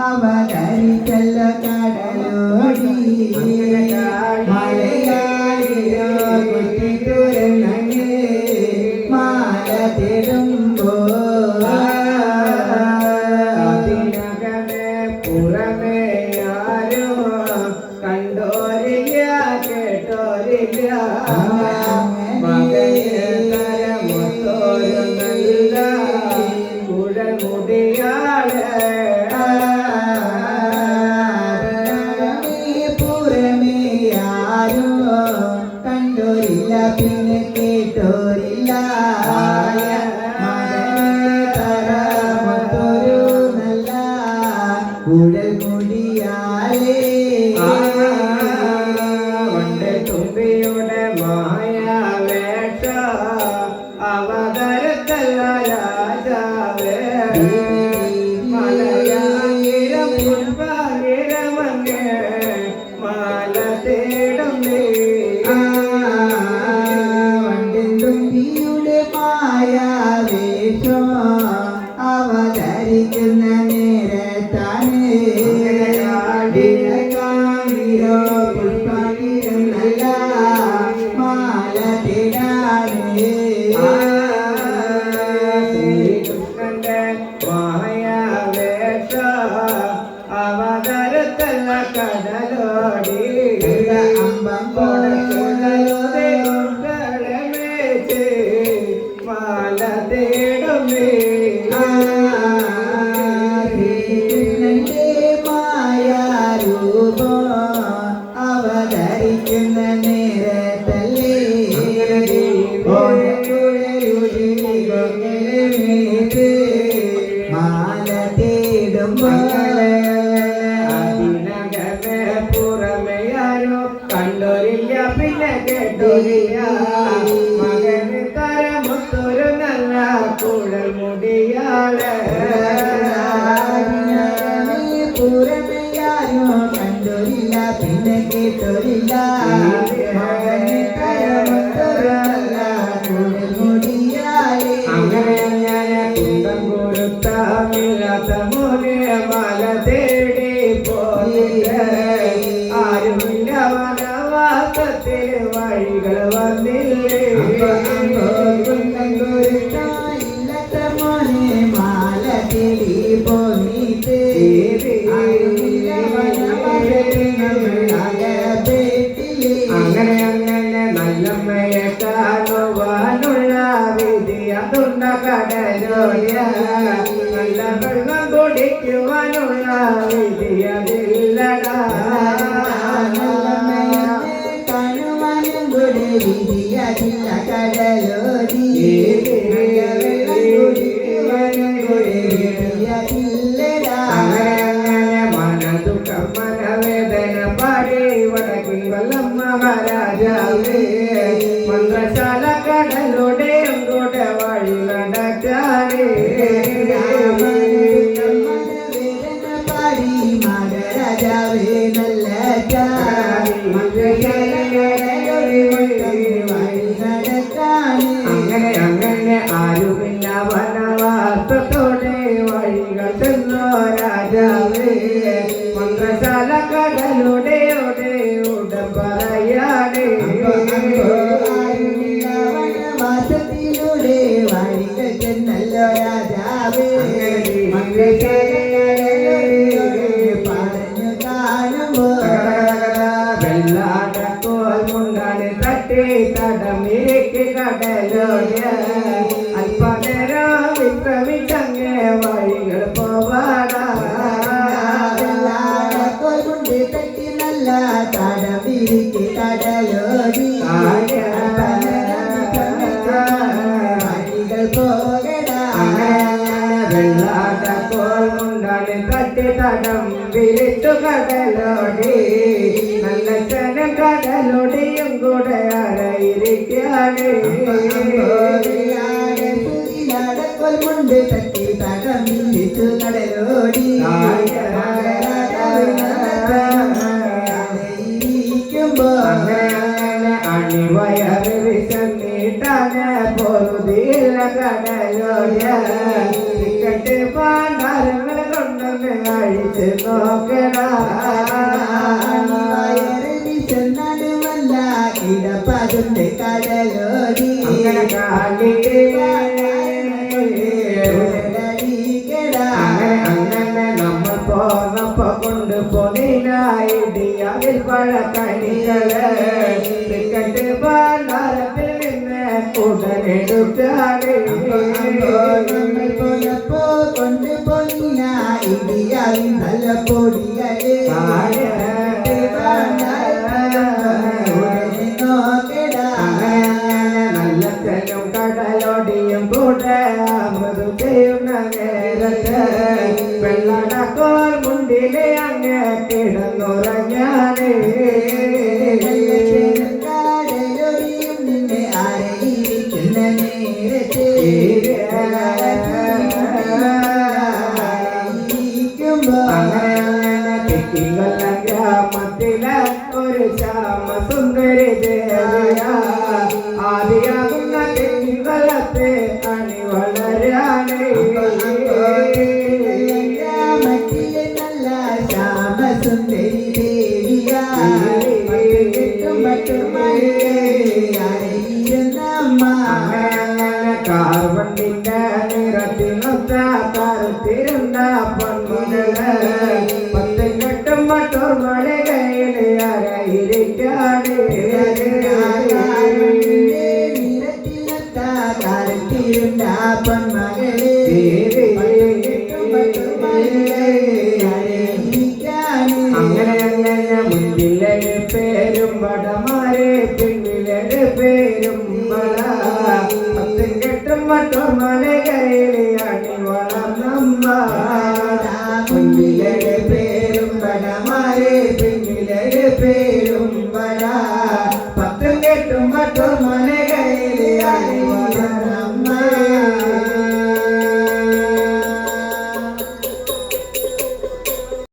അവതരിച്ചല്ല കടലോടി മലയാളിയോ കുട്ടി തുറന്നങ്ങ് മാല തേടുമ്പോ അതിനകമേ പുറമേ ആരോ കണ്ടോരില്ല കേട്ടോരില്ല കണ്ടോരില്ല കാമിരോ പുഷ്പകിരം നല്ല മാല തിടാനേ ശ്രീകൃഷ്ണന്റെ മായാവേഷ അവതരത്തല്ല കടലോടി അമ്പം കൊണ്ടളമേച്ച് മാല തേടും പൂരമയാരോ കണ്ടോരില്ല പിന്നെ കേട്ടോരില്ല മകനെ തരമൊത്തരല്ല കുഴൽമുടിയാലേ അങ്ങനെ അങ്ങനെ കുന്തം കൊടുത്താമില്ലാത്ത മോനെ മല തേടി പോയില്ലേ ആരുമില്ല വനവാസത്തിൽ വഴികൾ വന്നില്ലേ അങ്ങനെ വെള്ളം കുടിക്കുവാനുള്ള വിധി അതില്ലടാ അങ്ങനെ വഴികൾ ചെന്നല്ലോ രാജാവേ പറഞ്ഞു കാണുമ്പോ വെള്ളാടക്കോൽ മുണ്ടാണ് തട്ടി തടമിരിക്ക് തട്ടി തടം വിരിച്ചു കടലോടി നല്ല ജനം കടലോടിയും കൂടെ അരയിരിക്കാണ് കൊണ്ട് തട്ടി തടം വിളിച്ചു കടലോടി ഇരിക്കുമ്പോ അങ്ങനെ അങ്ങനെ അണിവ വയറ് വിശന്നിട്ടാണ് പൊറുതിയില്ല കടലോയ ടിക്കറ്റ് പാണ്ടാരങ്ങൾ கண்ணு அழித்து நோக்கடாயரணி சொன்னது வந்தா கிட பகுந்து கடலோடி காலிட்டு நம்ம போனப்ப கொண்டு போனாயிடியாவில் பல கணிகளை கண்டு பாண்டாரத்தில் உடனெடுத்தாடு ഇടിയാവിൻ നല്ല പൊടികളെ നോക്കടാ നല്ല തെല്ലും കടലോടിയും കൂടെ മൃദു ചെയ്യുന്ന നേരത്ത് വെള്ളടക്കോൽ മുണ്ടിലെ അങ്ങ് കിടന്നുറങ്ങാനേ ராம சுந்தரி தேவையா ஆதியாகும் தென்னின் வளப்பே அணி வளரானே சுந்தரி தேவியா. மட்டும் அம்மா. അങ്ങനെ അങ്ങനെ മുന്നിലെ പേരും വടമാരെ പിന്നിലെ പേരും വള പത്തും കെട്ടും മറ്റും മലകരയിലെ അടി വളർന്നമ്മ മുന്നിലെ പേരും വടമാരെ arrepender.